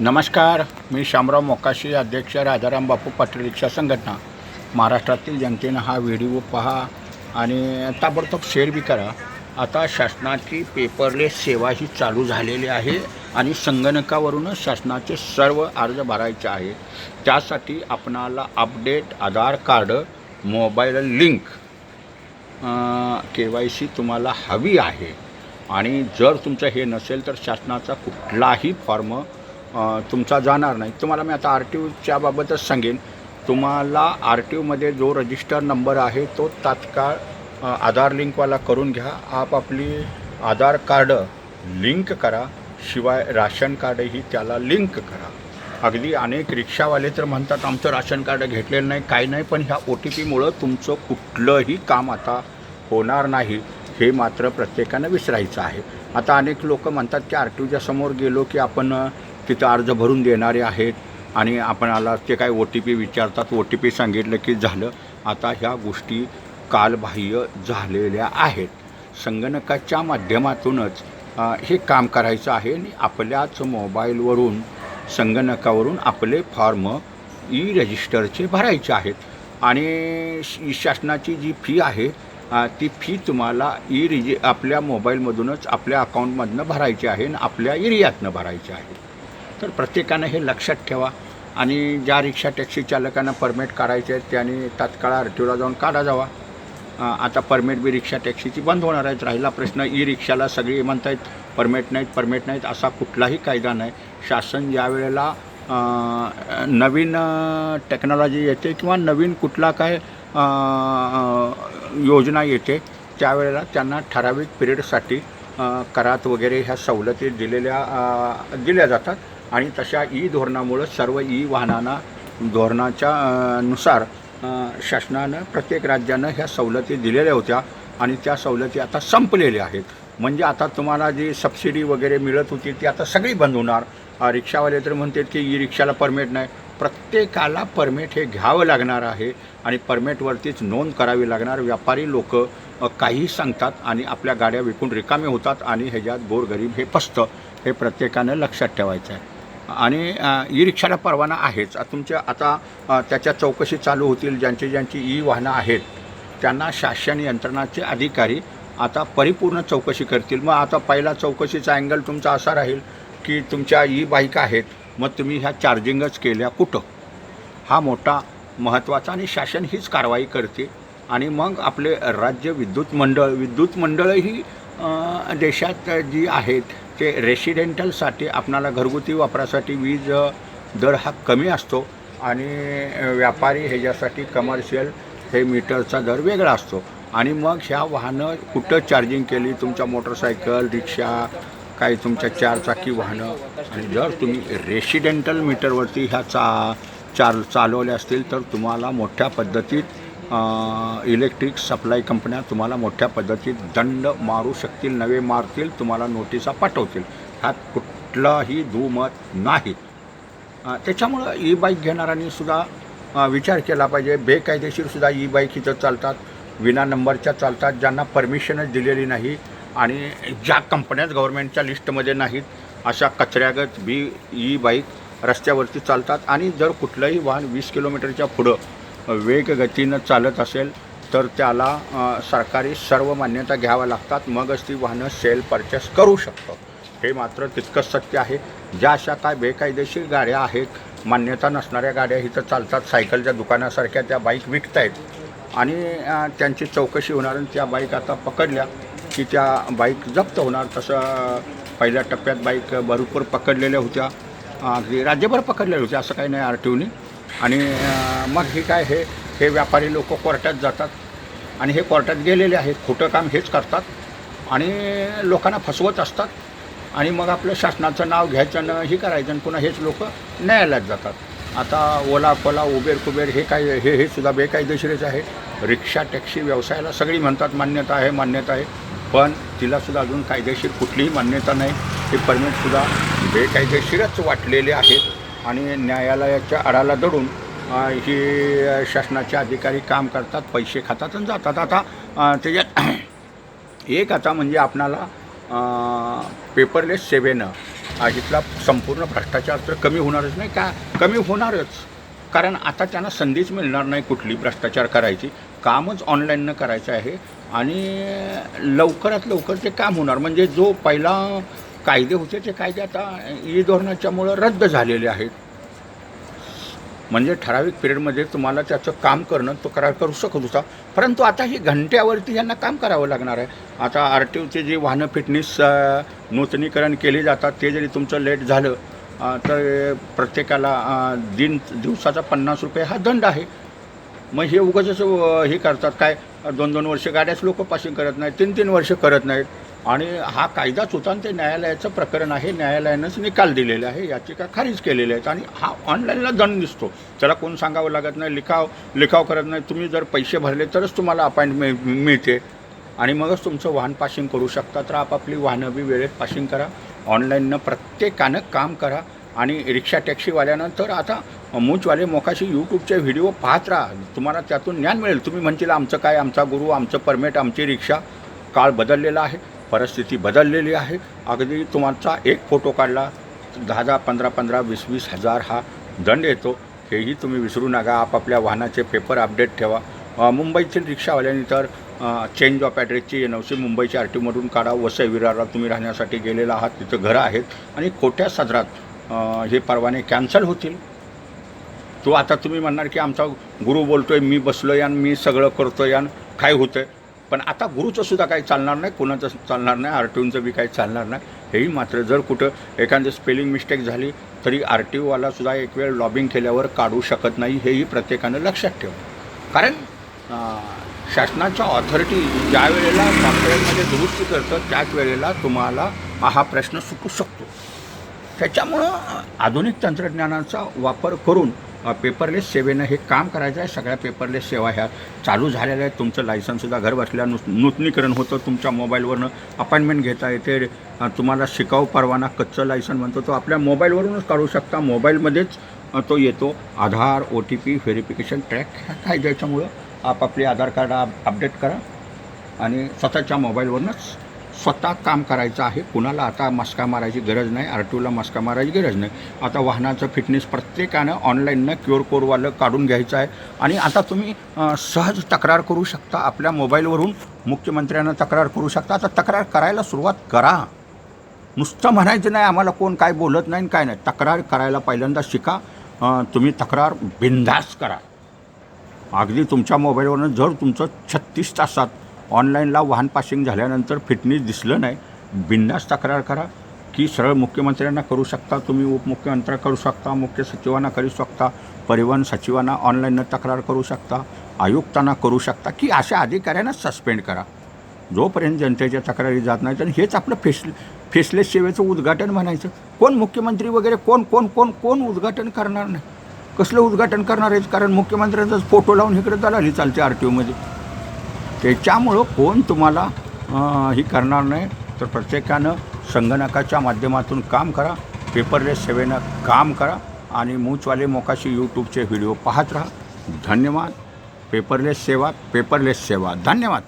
नमस्कार मी शामराव मोकाशी अध्यक्ष राजाराम बापू पाटील रिक्षा संघटना. महाराष्ट्रातील जनतेनं हा व्हिडिओ पहा आणि ताबडतोब शेअर बी करा. आता शासनाची पेपरलेस सेवा ही चालू झालेली आहे आणि संगणकावरूनच शासनाचे सर्व अर्ज भरायचे आहे. त्यासाठी आपणाला update Aadhaar card mobile link K Y C तुम्हाला हवी आहे. आणि जर तुमचं हे नसेल तर शासनाचा कुठलाही फॉर्म तुमचा जाणार नाही. तुम्हाला मी आता आर टी ओच्या बाबतच सांगेन. तुम्हाला आर टी ओमध्ये जो रजिस्टर नंबर आहे तो तात्काळ आधार लिंकवाला करून घ्या. आपापली आधार कार्ड लिंक करा. शिवाय राशन कार्डही त्याला लिंक करा. अगदी अनेक रिक्षावाले तर म्हणतात आमचं राशन कार्ड घेतलेलं नाही काही नाही पण ह्या ओ टी पीमुळं तुमचं कुठलंही काम आता होणार नाही. हे मात्र प्रत्येकानं विसरायचं आहे. आता अनेक लोक म्हणतात की आर टी ओच्या समोर गेलो की आपण तिथं अर्ज भरून देणारे आहेत आणि आपणाला ते काय ओ टी पी विचारतात ओ टी पी सांगितलं की झालं. आता ह्या गोष्टी कालबाह्य झालेल्या आहेत. संगणकाच्या माध्यमातूनच हे काम करायचं आहे आणि आपल्याच मोबाईलवरून संगणकावरून आपले फॉर्म ई रजिस्टरचे भरायचे आहेत. आणि श- शासनाची जी फी आहे ती फी तुम्हाला ई रिजि आपल्या मोबाईलमधूनच आपल्या अकाउंटमधनं भरायची आहे आणि आपल्या एरियातनं भरायची आहे. तर प्रत्येकानं हे लक्षात ठेवा. आणि ज्या रिक्षा टॅक्सी चालकांना परमिट काढायचे आहेत त्यांनी तात्काळ आर टी ओला जाऊन काढा जावा. आता परमिट बी रिक्षा टॅक्सीची बंद होणार आहेत. राहिला प्रश्न ई रिक्षाला सगळी म्हणतायत परमिट नाहीत परमिट नाहीत असा कुठलाही कायदा नाही. शासन ज्या वेळेला नवीन टेक्नॉलॉजी येते किंवा नवीन कुठला काय योजना येते त्यावेळेला त्यांना ठराविक पिरियडसाठी करात वगैरे ह्या सवलती दिलेल्या दिल्या जातात. आणि तशा ई धोरणामुळं सर्व ई वाहनांना धोरणाच्या नुसार शासनानं प्रत्येक राज्यानं ह्या सवलती दिलेल्या होत्या आणि त्या सवलती आता संपलेल्या आहेत. म्हणजे आता तुम्हाला जी सबसिडी वगैरे मिळत होती ती आता सगळी बंद होणार. रिक्षावाले तर म्हणतात की ई रिक्षाला परमिट नाही. प्रत्येकाला परमिट हे घ्यावं लागणार आहे आणि परमिटवरतीच नोंद करावी लागणार. व्यापारी लोक काही सांगतात आणि आपल्या गाड्या विकून रिकामे होतात आणि ह्याच्यात गोरगरीब हे पसतं. हे प्रत्येकानं लक्षात ठेवायचं आहे आणि ई रिक्षाला परवाना आहेच. तुमच्या आता त्याच्या चौकशी चालू होतील ज्यांची ज्यांची ई वाहनं आहेत त्यांना शासन यंत्रणाचे अधिकारी आता परिपूर्ण चौकशी करतील. मग आता पहिला चौकशीचा अँगल तुमचा असा राहील की तुमच्या ई बाईक आहेत मग तुम्ही ह्या चार्जिंगच केल्या कुठं? हा मोठा महत्त्वाचा आणि शासन हीच कारवाई करते. आणि मग आपले राज्य विद्युत मंडळ विद्युत मंडळही देशात जी आहेत ते रेसिडेंटलसाठी आपणाला घरगुती वापरासाठी वीज दर हा कमी असतो आणि व्यापारी ह्याच्यासाठी कमर्शियल हे मीटरचा दर वेगळा असतो. आणि मग ह्या वाहनं कुठं चार्जिंग केली तुमच्या मोटरसायकल रिक्षा काही तुमच्या चारचाकी वाहनं. आणि जर तुम्ही रेसिडेंटल मीटरवरती ह्या चा चार चालवल्या असतील तर तुम्हाला मोठ्या पद्धतीत इलेक्ट्रिक सप्लाय कंपन्या तुम्हाला मोठ्या पद्धतीत दंड मारू शकतील नवे मारतील तुम्हाला नोटिसा पाठवतील. ह्यात कुठलाही दुमत नाही. त्याच्यामुळं ई बाईक घेणाऱ्यांनी सुद्धा विचार केला पाहिजे. बेकायदेशीरसुद्धा ई बाईक इथं चालतात. विना नंबरच्या चालतात. ज्यांना परमिशनच दिलेली नाही आणि ज्या कंपन्याच गव्हर्नमेंटच्या लिस्टमध्ये नाहीत अशा कचऱ्यागत बी ई बाईक रस्त्यावरती चालतात. आणि जर कुठलंही वाहन वीस किलोमीटरच्या पुढं वेगगतीनं चालत असेल तर त्याला सरकारी सर्व मान्यता घ्याव्या लागतात. मगच ती वाहनं सेल परचेस करू शकतो. हे मात्र तितकंच सत्य आहे. ज्या अशा काय बेकायदेशीर गाड्या आहेत मान्यता नसणाऱ्या गाड्या इथं चालतात. सायकलच्या दुकानासारख्या त्या बाईक विकतायत. आणि त्यांची चौकशी होणार आणि त्या बाईक आता पकडल्या की त्या बाईक जप्त होणार. तसं पहिल्या टप्प्यात बाईक भरपूर पकडलेल्या होत्या. अगदी राज्यभर पकडलेल्या होत्या असं काही नाही आर टी ओनी आणि मग हे काय हे हे व्यापारी लोक कोर्टात जातात. आणि हे कोर्टात गेलेले आहेत. खोटं काम हेच करतात. आणि लोकांना फसवत असतात. आणि मग आपलं शासनाचं नाव घ्यायचं आणि हे करायचं आणि पुन्हा हेच लोक न्यायालयात जातात. आता ओला कोला उबेर कुबेर हे काय हे हे सुद्धा बेकायदेशीरच आहे. रिक्षा टॅक्सी व्यवसायाला सगळी म्हणतात मान्यता आहे मान्यता आहे. पण तिलासुद्धा अजून कायदेशीर कुठलीही मान्यता नाही. हे परमिटसुद्धा बेकायदेशीरच वाटलेले आहेत. आणि न्यायालयाच्या आडाला दडून ही शासनाचे अधिकारी काम करतात पैसे खातात आणि जातात. आता त्याच्यात एक आता म्हणजे आपणाला पेपरलेस सेवेनं इथला संपूर्ण भ्रष्टाचार तर कमी होणारच नाही का? कमी होणारच. कारण आता त्यांना संधीच मिळणार नाही कुठली भ्रष्टाचार करायची. कामच ऑनलाईननं करायचं आहे. आणि लवकरात लवकर ते काम होणार. म्हणजे जो पहिला कायदे होते ते कायदे आता ई धोरणाच्यामुळं रद्द झालेले आहेत. म्हणजे ठराविक पिरियडमध्ये तुम्हाला त्याचं काम करणं तो करार करू शकत होता. परंतु आता ही घंट्यावरती यांना काम करावं लागणार आहे. आता आर टी ओचे जे वाहनं फिटनेस नूतनीकरण केले जातात ते जरी तुमचं लेट झालं तर प्रत्येकाला दिन दिवसाचा पन्नास रुपये हा दंड आहे. मग हे उगाच हे करतात. काय दोन दोन वर्ष गाड्याच लोक पासिंग करत नाहीत तीन तीन वर्ष करत नाहीत. आणि हा कायदाच होता आणि ते न्यायालयाचं प्रकरण आहे. न्यायालयानंच निकाल दिलेला आहे. याचिका खारिज केलेल्या आहेत आणि हा ऑनलाईनला दंड दिसतो. त्याला कोण सांगावं लागत नाही लिखाव लिखाव करत नाही. तुम्ही जर पैसे भरले तरच तुम्हाला अपॉइंटमेंट मिळते. आणि मगच तुमचं वाहन पासिंग करू शकता. तर आपापली वाहनं बी वेळेत पासिंग करा. ऑनलाईननं प्रत्येकानं काम करा. आणि रिक्षा टॅक्सीवाल्यानं तर आता मूचवाले मोकाशी यूट्यूबचे व्हिडिओ पाहत राहा. तुम्हाला त्यातून ज्ञान मिळेल. तुम्ही म्हणतील आमचं काय? आमचा गुरु आमचं परमेट आमची रिक्षा काळ बदललेला आहे. परिस्थिती बदललेली आहे. अगदी तुमचा एक फोटो काढला दहा दहा पंधरा पंधरा वीस वीस हजार हा दंड येतो. हेही तुम्ही विसरू नका. आपापल्या वाहनाचे पेपर अपडेट ठेवा. मुंबईतील रिक्षावाल्यांनी तर चेंज ऑफ ॲड्रेसची एन सी मुंबईच्या आर टीमधून काढा. वसई विरारला तुम्ही राहण्यासाठी गेलेला आहात. तिथं घरं आहेत. आणि खोट्या सदरात हे परवाने कॅन्सल होतील. तो आता तुम्ही म्हणणार की आमचा गुरु बोलतोय मी बसलोय आणि मी सगळं करतोय आणि काय होतंय? पण आता गुरुचं सुद्धा काही चालणार नाही कोणाचं चालणार नाही आर टी ओचं बी काही चालणार नाही. हेही मात्र जर कुठं एखादी स्पेलिंग मिस्टेक झाली तरी आर टी ओवाला सुद्धा एक वेळ लॉबिंग केल्यावर काढू शकत नाही हेही प्रत्येकानं लक्षात ठेवा कारण शासनाच्या ऑथॉरिटी ज्या वेळेला सॉफ्टवेअरमध्ये दुरुस्ती करतं त्याच वेळेला तुम्हाला हा प्रश्न सुटू शकतो. त्याच्यामुळं आधुनिक तंत्रज्ञानाचा वापर करून पेपरलेस सेवेनं हे काम करायचं आहे. सगळ्या पेपरलेस सेवा ह्या चालू झालेल्या आहेत. तुमचं लायसन्ससुद्धा घर बसल्या नु नूतनीकरण होतं. तुमच्या मोबाईलवरनं अपॉइंटमेंट घेता येते. तुम्हाला शिकाऊ परवाना कच्चं लायसन म्हणतो तो आपल्या मोबाईलवरूनच काढू शकता. मोबाईलमध्येच तो येतो. Aadhaar O T P verification track ह्या काय ज्याच्यामुळं आपापले आधार कार्ड अपडेट करा. आणि स्वतःच्या मोबाईलवरूनच स्वतः काम करायचं आहे. कुणाला आता मस्का मारायची गरज नाही आर टी ओला मस्का मारायची गरज नाही. आता वाहनाचं फिटनेस प्रत्येकानं ऑनलाईननं क्युअर कोडवालं काढून घ्यायचं आहे. आणि आता तुम्ही सहज तक्रार करू शकता. आपल्या मोबाईलवरून मुख्यमंत्र्यांना तक्रार करू शकता. आता तक्रार करायला सुरुवात करा. नुसतं म्हणायचं नाही आम्हाला कोण काय बोलत नाही आणि काय नाही. तक्रार करायला पहिल्यांदा शिका. तुम्ही तक्रार बिंदास करा. अगदी तुमच्या मोबाईलवरून जर तुमचं छत्तीस तासात ऑनलाईनला वाहन पासिंग झाल्यानंतर फिटनेस दिसलं नाही. बिंदास तक्रार करा की सरळ मुख्यमंत्र्यांना करू शकता तुम्ही उपमुख्यमंत्र्या करू शकता मुख्य सचिवांना करू शकता परिवहन सचिवांना ऑनलाईननं तक्रार करू शकता आयुक्तांना करू शकता की अशा अधिकाऱ्यांना सस्पेंड करा. जोपर्यंत जनतेच्या तक्रारी जात नाही तर हेच आपलं फेस फेसलेस सेवेचं उद्घाटन म्हणायचं कोण मुख्यमंत्री वगैरे कोण कोण कोण कोण उद्घाटन करणार नाही? कसलं उद्घाटन करणार आहेत कारण मुख्यमंत्र्यांचाच फोटो लावून इकडे दलाली चालते आर टी ओमध्ये त्याच्यामुळं कोण तुम्हाला ही करणार नाही तर प्रत्येकानं संगणकाच्या माध्यमातून काम करा पेपरलेस सेवेनं काम करा आणि मूचवाले मोकाशी यूट्यूबचे व्हिडिओ पाहत राहा. धन्यवाद. पेपरलेस सेवा पेपरलेस सेवा. धन्यवाद.